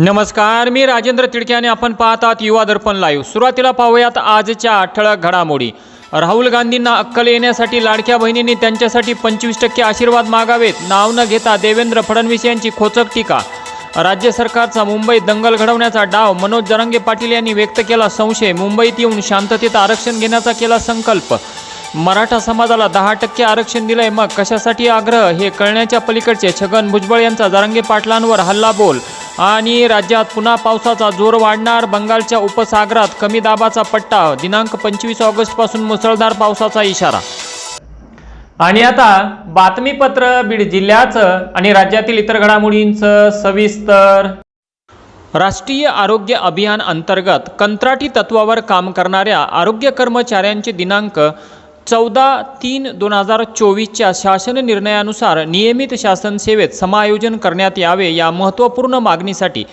नमस्कार मी राजेंद्र तिडके आणि आपण पाहतात युवा दर्पण लाईव्ह सुरुवातीला पाहूयात आजच्या ठळक घडामोडी. राहुल गांधींना अक्कल येण्यासाठी लाडक्या बहिणींनी त्यांच्यासाठी पंचवीस टक्के आशीर्वाद मागावेत नाव न घेता देवेंद्र फडणवीस यांची खोचक टीका. राज्य सरकारचा मुंबईत दंगल घडवण्याचा डाव मनोज जरांगे पाटील यांनी व्यक्त केला संशय मुंबईत येऊन शांततेत आरक्षण घेण्याचा केला संकल्प. मराठा समाजाला दहा टक्के आरक्षण दिलंय. मग कशासाठी आग्रह? हे कळण्याच्या पलीकडचे छगन भुजबळ यांचा जारंगे पाटलांवर हल्ला बोल आणि राज्यात पुन्हा पावसाचा जोर वाढणार बंगालच्या उपसागरात कमी दाबाचा पट्टा दिनांक पंचवीस ऑगस्टपासून मुसळधार पावसाचा इशारा. आणि आता बातमीपत्र बीड जिल्ह्याचं आणि राज्यातील इतर घडामोडींचं सविस्तर. राष्ट्रीय आरोग्य अभियान अंतर्गत कंत्राटी तत्वावर काम करणाऱ्या आरोग्य कर्मचाऱ्यांचे दिनांक चौदा तीन दोन हजार चोवीसच्या शासन निर्णयानुसार नियमित शासन सेवेत समायोजन करण्यात यावे या महत्त्वपूर्ण मागणीसाठी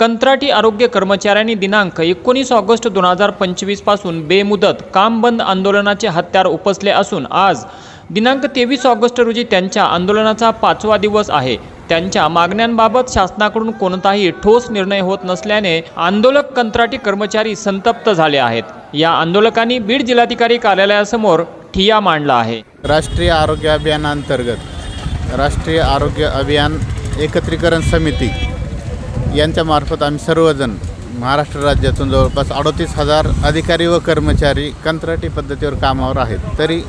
कंत्राटी आरोग्य कर्मचाऱ्यांनी दिनांक एकोणीस ऑगस्ट दोन हजार पंचवीसपासून बेमुदत काम बंद आंदोलनाचे हत्यार उपसले असून आज दिनांक तेवीस ऑगस्ट रोजी त्यांच्या आंदोलनाचा पाचवा दिवस आहे. त्यांच्या मागण्यांबाबत शासनाकडून कोणताही ठोस निर्णय होत नसल्याने आंदोलक कंत्राटी कर्मचारी संतप्त झाले आहेत. या आंदोलकांनी बीड जिल्हाधिकारी कार्यालयासमोर ठिय्या मांडला आहे. राष्ट्रीय आरोग्य अभियानांतर्गत राष्ट्रीय आरोग्य अभियान एकत्रीकरण समिती यांच्यामार्फत आम्ही सर्वजण महाराष्ट्र राज्यातून जवळपास अडोतीस हजार अधिकारी व कर्मचारी कंत्राटी पद्धतीवर कामावर आहेत. तरी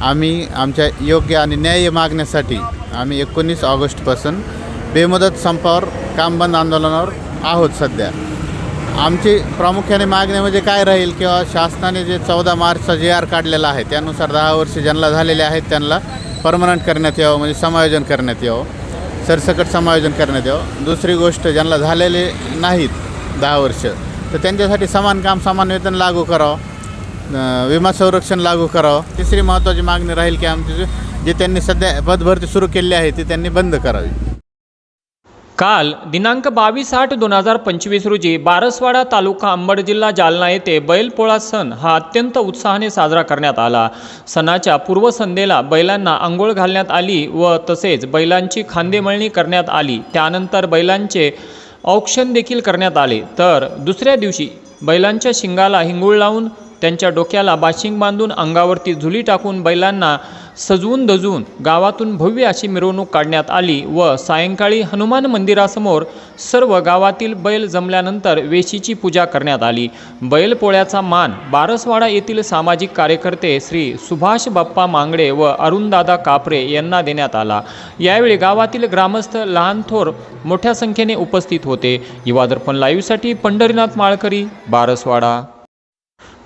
आम्ही आमच्या योग्य आणि न्याय्य मागण्यासाठी आम्ही एकोणीस ऑगस्टपासून बेमुदत संपावर कामबंद आंदोलनावर आहोत सध्या. आमची प्रामुख्याने मागणी म्हणजे काय राहील किंवा शासनाने जे चौदा मार्चचा जे आर काढलेला आहे त्यानुसार दहा वर्ष ज्यांना झालेले आहेत त्यांना परमनंट करण्यात यावं म्हणजे समायोजन करण्यात यावं. सरसकट समायोजन करण्यात यावं. दुसरी गोष्ट ज्यांना झालेले नाहीत दहा वर्ष तर त्यांच्यासाठी समान काम समान वेतन लागू करावं. विमा संरक्षण लागू करावं. तिसरी महत्त्वाची मागणी राहील की आमची जे त्यांनी सध्या पदभरती सुरू केली आहे ती त्यांनी बंद करावी. काल दिनांक बावीस आठ दोन हजार पंचवीस रोजी बारसवाडा तालुका अंबड जिल्हा जालना येथे बैलपोळा सण हा अत्यंत उत्साहाने साजरा करण्यात आला. सणाच्या पूर्वसंध्येला बैलांना आंघोळ घालण्यात आली व तसेच बैलांची खांदेमळणी करण्यात आली. त्यानंतर बैलांचे औक्षण देखील करण्यात आले. तर दुसऱ्या दिवशी बैलांच्या शिंगाला हिंगूळ लावून त्यांच्या डोक्याला बाशिंग बांधून अंगावरती झुली टाकून बैलांना सजवून दजवून गावातून भव्य अशी मिरवणूक काढण्यात आली व सायंकाळी हनुमान मंदिरासमोर सर्व गावातील बैल जमल्यानंतर वेशीची पूजा करण्यात आली. बैलपोळ्याचा मान बारसवाडा येथील सामाजिक कार्यकर्ते श्री सुभाष बाप्पा मांगडे व अरुणदादा कापरे यांना देण्यात आला. यावेळी गावातील ग्रामस्थ लहान थोर मोठ्या संख्येने उपस्थित होते. युवादर्पण लाईव्हसाठी पंढरीनाथ माळकरी बारसवाडा.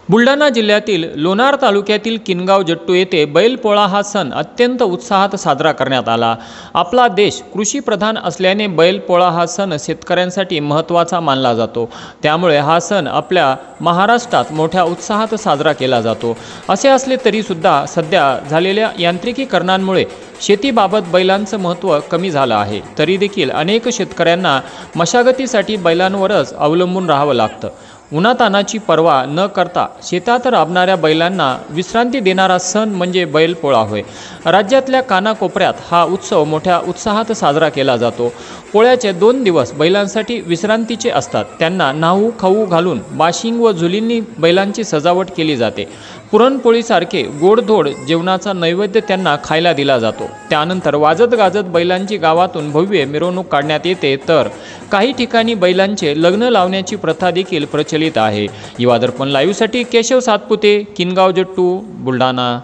बुलढाणा जिल्ह्यातील लोणार तालुक्यातील किनगाव जट्टू येथे बैलपोळा हा सण अत्यंत उत्साहात साजरा करण्यात आला. आपला देश कृषीप्रधान असल्याने बैलपोळा हा सण शेतकऱ्यांसाठी महत्त्वाचा मानला जातो. त्यामुळे हा सण आपल्या महाराष्ट्रात मोठ्या उत्साहात साजरा केला जातो. असे असले तरीसुद्धा सध्या झालेल्या यांत्रिकीकरणांमुळे शेतीबाबत बैलांचं महत्त्व कमी झालं आहे. तरी देखील अनेक शेतकऱ्यांना मशागतीसाठी बैलांवरच अवलंबून राहावं लागतं. उन्हातानाची पर्वा न करता शेतात राबणाऱ्या बैलांना विश्रांती देणारा सण म्हणजे बैलपोळा होय. राज्यातल्या कानाकोपऱ्यात हा उत्सव मोठ्या उत्साहात साजरा केला जातो. पोळ्याचे दोन दिवस बैलांसाठी विश्रांतीचे असतात. त्यांना नाहू खाऊ घालून बाशिंग व झुलींनी बैलांची सजावट केली जाते. पुरणपोळीसारखे गोडधोड जेवणाचा नैवेद्य त्यांना खायला दिला जातो. त्यानंतर वाजत गाजत बैलांची गावातून भव्य मिरवणूक काढण्यात येते. तर काही ठिकाणी बैलांचे लग्न लावण्याची प्रथा देखील प्रचलित आहे. युवा दर्पण लाईव्हसाठी केशव सातपुते किनगाव जट्टू बुलढाणा.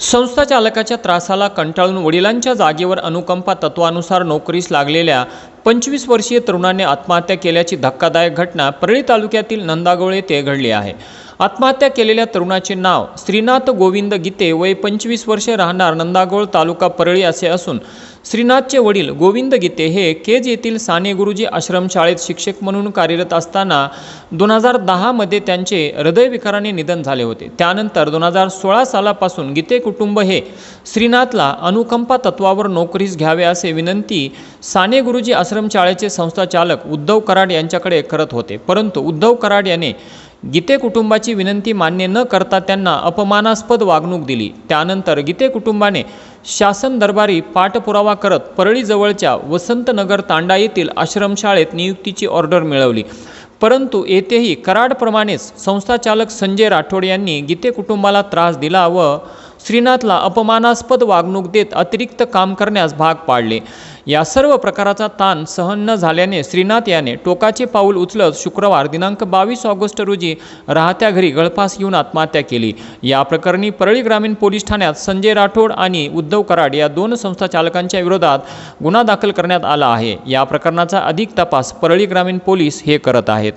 संस्था चालकाच्या त्रासाला कंटाळून वडिलांच्या जागेवर अनुकंपा तत्वानुसार नोकरीस लागलेल्या पंचवीस वर्षीय तरुणाने आत्महत्या केल्याची धक्कादायक घटना परळी तालुक्यातील नंदागोळ येथे घडली आहे. आत्महत्या केलेल्या तरुणाचे नाव श्रीनाथ गोविंद गीते वय पंचवीस वर्षे राहणार नंदागोळ तालुका परळी असे असून श्रीनाथचे वडील गोविंद गीते हे केज येथील साने गुरुजी आश्रमशाळेत शिक्षक म्हणून कार्यरत असताना दोन हजार दहामध्ये त्यांचे हृदयविकाराने निधन झाले होते. त्यानंतर दोन हजार सोळा सालापासून गीते कुटुंब हे श्रीनाथला अनुकंपा तत्वावर नोकरीस घ्यावे असे विनंती साने गुरुजी आश्रमशाळेचे संस्थाचालक उद्धव कराड यांच्याकडे करत होते. परंतु उद्धव कराड याने गीते कुटुंबाची विनंती मान्य न करता त्यांना अपमानास्पद वागणूक दिली. त्यानंतर गीते कुटुंबाने शासन दरबारी पाठपुरावा करत परळीजवळच्या वसंतनगर तांडा येथील आश्रमशाळेत नियुक्तीची ऑर्डर मिळवली. परंतु येथेही कराडप्रमाणेच संस्थाचालक संजय राठोड यांनी गीते कुटुंबाला त्रास दिला व श्रीनाथला अपमानास्पद वागणूक देत अतिरिक्त काम करण्यास भाग पाडले. या सर्व प्रकाराचा ताण सहन न झाल्याने श्रीनाथ याने टोकाचे पाऊल उचलत शुक्रवार दिनांक बावीस ऑगस्ट रोजी राहत्या घरी गळफास घेऊन आत्महत्या केली. या प्रकरणी परळी ग्रामीण पोलीस ठाण्यात संजय राठोड आणि उद्धव कराड या दोन संस्था चालकांच्या विरोधात गुन्हा दाखल करण्यात आला आहे. या प्रकरणाचा अधिक तपास परळी ग्रामीण पोलीस हे करत आहेत.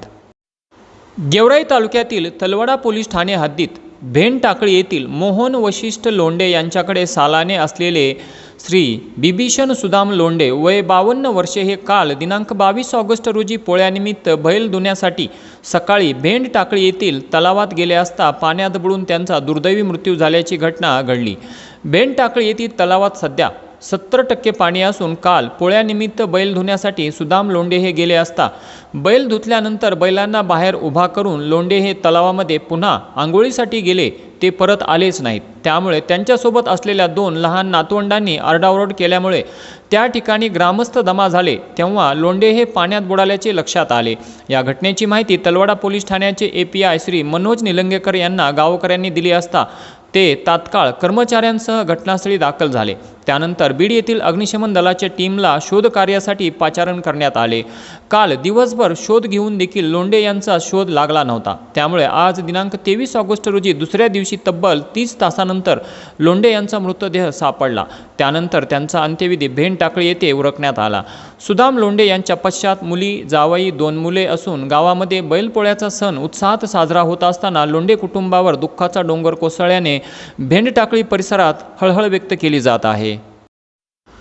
गेवराई तालुक्यातील तलवडा पोलीस ठाणे हद्दीत भेंड टाकळी येथील मोहन वशिष्ठ लोंढे यांच्याकडे सालाने असलेले श्री बिभीषण सुदाम लोंडे वय बावन्न वर्षे हे काल दिनांक बावीस ऑगस्ट रोजी पोळ्यानिमित्त बैल धुण्यासाठी सकाळी भेंड टाकळी येथील तलावात गेले असता पाण्यात बुडून त्यांचा दुर्दैवी मृत्यू झाल्याची घटना घडली. भेंड टाकळी येथील तलावात सध्या सत्तर टक्के पाणी असून काल पोळ्यानिमित्त बैल धुण्यासाठी सुदाम लोंढे हे गेले असता. बैल धुतल्यानंतर बैलांना बाहेर उभा करून लोंढे हे तलावामध्ये पुन्हा आंघोळीसाठी गेले ते परत आलेच नाहीत. त्यामुळे त्यांच्यासोबत असलेल्या दोन लहान नातवंडांनी आरडाओरड केल्यामुळे त्या ठिकाणी ग्रामस्थ जमा झाले तेव्हा लोंढे हे पाण्यात बुडाल्याचे लक्षात आले. या घटनेची माहिती तलवाडा पोलीस ठाण्याचे A P I Shri Manoj Nilangekar यांना गावकऱ्यांनी दिली असता ते तात्काळ कर्मचाऱ्यांसह घटनास्थळी दाखल झाले. त्यानंतर बीड येथील अग्निशमन दलाच्या टीमला शोधकार्यासाठी पाचारण करण्यात आले. काल दिवसभर शोध घेऊन देखील लोंडे यांचा शोध लागला नव्हता. त्यामुळे आज दिनांक तेवीस ऑगस्ट रोजी दुसऱ्या दिवशी तब्बल तीस तासानंतर लोंडे यांचा मृतदेह सापडला. त्यानंतर त्यांचा अंत्यविधी भेंड टाकळी येथे उरकण्यात आला. सुदाम लोंडे यांच्या पश्चात मुली जावई दोन मुले असून गावामध्ये बैलपोळ्याचा सण उत्साहात साजरा होत असताना लोंढे कुटुंबावर दुःखाचा डोंगर कोसळल्याने भेंड टाकळी परिसरात हळहळ व्यक्त केली जात आहे.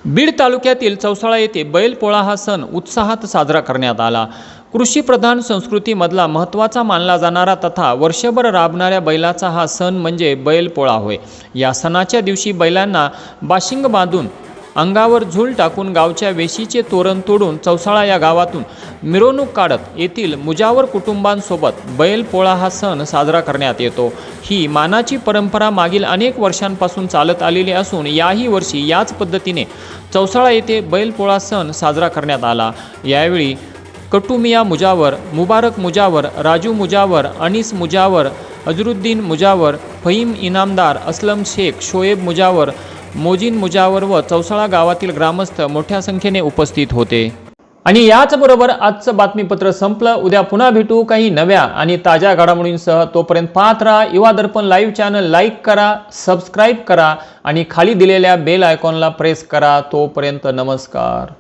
बीड तालुक्यातील चौसाळा येथे बैलपोळा हा सण उत्साहात साजरा करण्यात आला. कृषीप्रधान संस्कृतीमधला महत्त्वाचा मानला जाणारा तथा वर्षभर राबणाऱ्या बैलाचा हा सण म्हणजे बैलपोळा होय. या सणाच्या दिवशी बैलांना बाशिंग बांधून अंगावर झूल टाकून गावच्या वेशीचे तोरण तोडून चौसाळा या गावातून मिरवणूक काढत येथील मुजावर कुटुंबांसोबत बैलपोळा हा सण साजरा करण्यात येतो. ही मानाची परंपरा मागील अनेक वर्षांपासून चालत आलेली असून याही वर्षी याच पद्धतीने चौसाळा येथे बैलपोळा सण साजरा करण्यात आला. यावेळी कटुमिया मुजावर मुबारक मुजावर राजू मुजावर अनिस मुजावर अजरुद्दीन मुजावर फहीम इनामदार असलम शेख शोएब मुजावर मोजीन मुजावर व चौसाळा गावातील ग्रामस्थ मोठ्या संख्येने उपस्थित होते. आणि याचबरोबर आजचं बातमीपत्र संपलं. उद्या पुन्हा भेटू काही नव्या आणि ताज्या घडामोडींसह. तोपर्यंत पाहत राहा Yuva Darpan live channel. Like करा सबस्क्राईब करा आणि खाली दिलेल्या बेल आयकॉनला प्रेस करा. तोपर्यंत नमस्कार.